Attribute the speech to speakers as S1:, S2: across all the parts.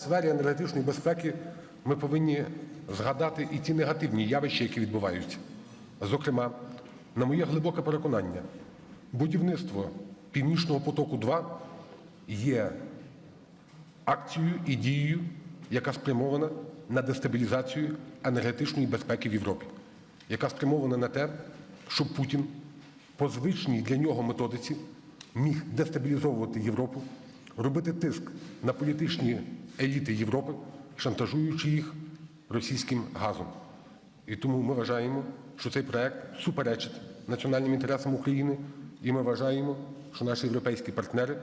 S1: Сфері енергетичної безпеки ми повинні згадати і ті негативні явища, які відбуваються. Зокрема, на моє глибоке переконання, будівництво Північного потоку 2 є акцією і дією, яка спрямована на дестабілізацію енергетичної безпеки в Європі, яка спрямована на те, щоб Путін по звичній для нього методиці міг дестабілізовувати Європу, робити тиск на політичні еліти Європи, шантажуючи їх російським газом. І тому ми вважаємо, що цей проект суперечить національним інтересам України, і ми вважаємо, що наші європейські партнери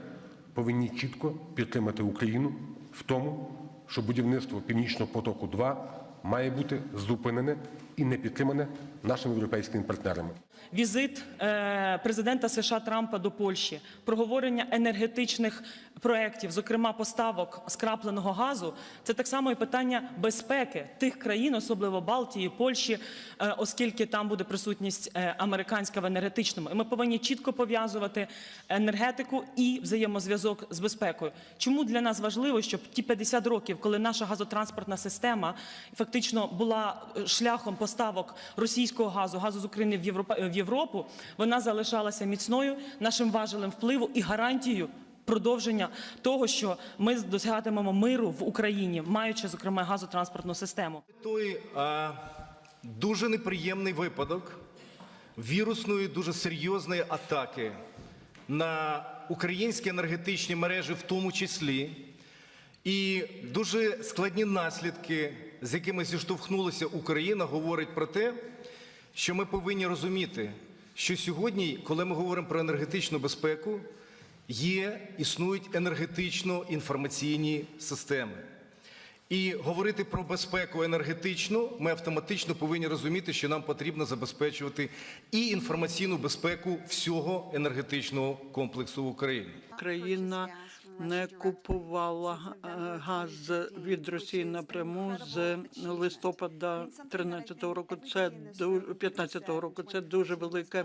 S1: повинні чітко підтримати Україну в тому, що будівництво Північного потоку 2 має бути зупинене і не підтримане нашими європейськими партнерами.
S2: Візит е, президента США Трампа до Польщі, проговорення енергетичних проєктів, зокрема поставок скрапленого газу, це так само і питання безпеки тих країн, особливо Балтії, Польщі, е, оскільки там буде присутність е, американська в енергетичному. І ми повинні чітко пов'язувати енергетику і взаємозв'язок з безпекою. Чому для нас важливо, щоб ті 50 років, коли наша газотранспортна система фактично була шляхом поставок російського газу, газу з України в Європа в Європу, вона залишалася міцною нашим важелем впливу і гарантією. Продовження того, що ми досягатимемо миру в Україні, маючи зокрема газотранспортну систему.
S3: Той а, дуже неприємний випадок вірусної, дуже серйозної атаки на українські енергетичні мережі, в тому числі, і дуже складні наслідки, з якими зіштовхнулася Україна, говорить про те, що ми повинні розуміти, що сьогодні, коли ми говоримо про енергетичну безпеку, є, існують енергетично-інформаційні системи. І говорити про безпеку енергетичну, ми автоматично повинні розуміти, що нам потрібно забезпечувати і інформаційну безпеку всього енергетичного комплексу в Україні.
S4: Україна не купувала е, газ від Росії напряму з листопада 13-го року. Це ду- 15-го року. Це дуже велике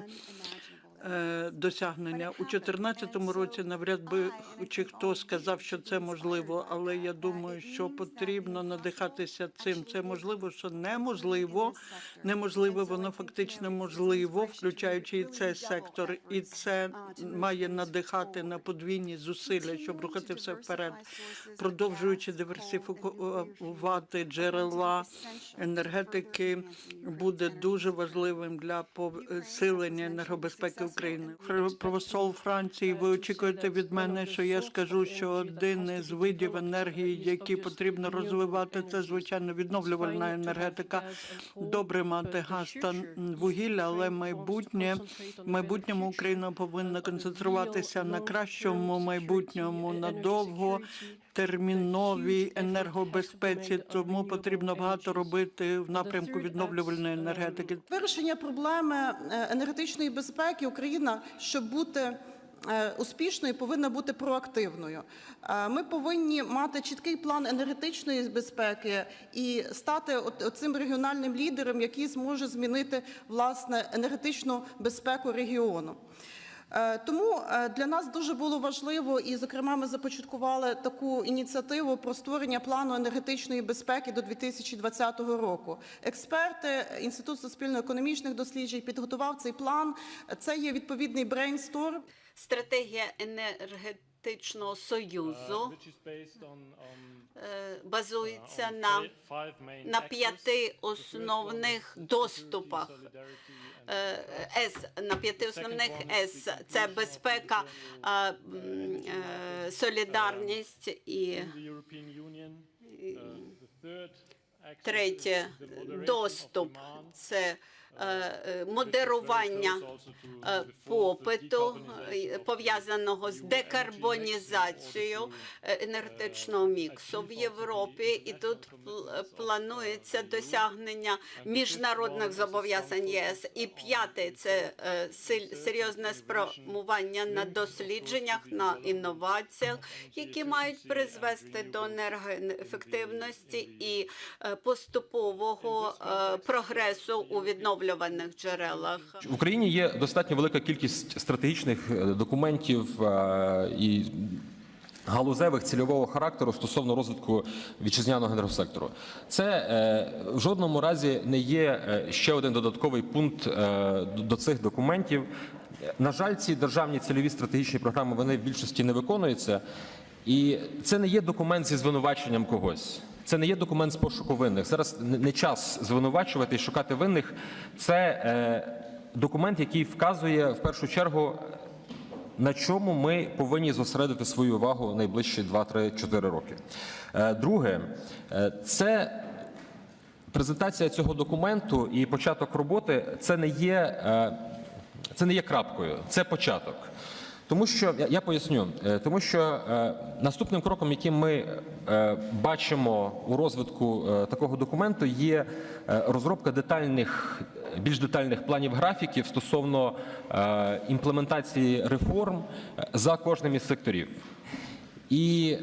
S4: досягнення у 2014 році. Навряд би чи хто сказав, що це можливо, але я думаю, що потрібно надихатися цим. Це можливо, що неможливо. Неможливо, воно фактично можливо, включаючи і цей сектор, і це має надихати на подвійні зусилля, щоб рухати все вперед, продовжуючи диверсифікувати джерела енергетики, буде дуже важливим для посилення енергобезпеки України. Провосол Франції, ви очікуєте від мене, що я скажу, що один із видів енергії, які потрібно розвивати, це звичайно відновлювальна енергетика. Добре мати газ та вугілля, але майбутнє майбутньому Україна повинна концентруватися на кращому майбутньому на довго терміновій енергобезпеці. Тому потрібно багато робити в напрямку відновлювальної енергетики.
S5: Вирішення проблеми е, енергетичної безпеки Україна, щоб бути е, успішною, повинна бути проактивною. Е, Ми повинні мати чіткий план енергетичної безпеки і стати цим регіональним лідером, який зможе змінити власне енергетичну безпеку регіону. Е, Тому е, для нас дуже було важливо, і зокрема, ми започаткували таку ініціативу про створення плану енергетичної безпеки до 2020 року. Експерти Інститут суспільно-економічних досліджень підготував цей план. Це є відповідний брейнсторм.
S6: Стратегія енергетичного союзу е, базується на, на п'яти основних доступах. Е, С на п'яти основних С це безпека, е, м, е, солідарність і третє доступ. Це е, е, модерування е, попиту е, пов'язаного з декарбонізацією е, енергетичного міксу в Європі, і тут планується досягнення міжнародних зобов'язань єС. І п'яте це е, серйозне спрямування на дослідженнях, на інноваціях, які мають призвести до енергоефективності і е, поступового е, прогресу у відновлюваних джерелах.
S7: В Україні є достатньо велика кількість стратегічних е, документів е, і галузевих цільового характеру стосовно розвитку вітчизняного енергосектору. Це е, в жодному разі не є ще один додатковий пункт до цих документів. На жаль, ці державні цільові стратегічні програми вони в більшості не виконуються. І це не є документ зі звинуваченням когось. Це не є документ з пошуку винних. Зараз не час звинувачувати і шукати винних. Це е, документ, який вказує в першу чергу на чому ми повинні зосередити свою увагу найближчі 2-3-4 роки. Е, Друге, е, це презентація цього документу і початок роботи це не є, це не є крапкою, це початок. Тому що я, поясню, Е, тому що е, наступним кроком, який ми е, бачимо у розвитку такого документу, є розробка детальних, більш детальних планів графіків стосовно імплементації реформ за кожним із секторів. І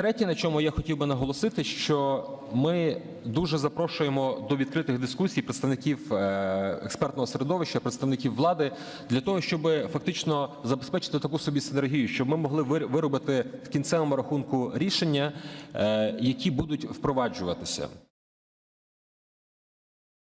S7: Третє, на чому я хотів би наголосити, що ми дуже запрошуємо до відкритих дискусій представників е, експертного середовища, представників влади для того, щоб фактично забезпечити таку собі синергію, щоб ми могли вир- виробити в кінцевому рахунку рішення, е, які будуть впроваджуватися.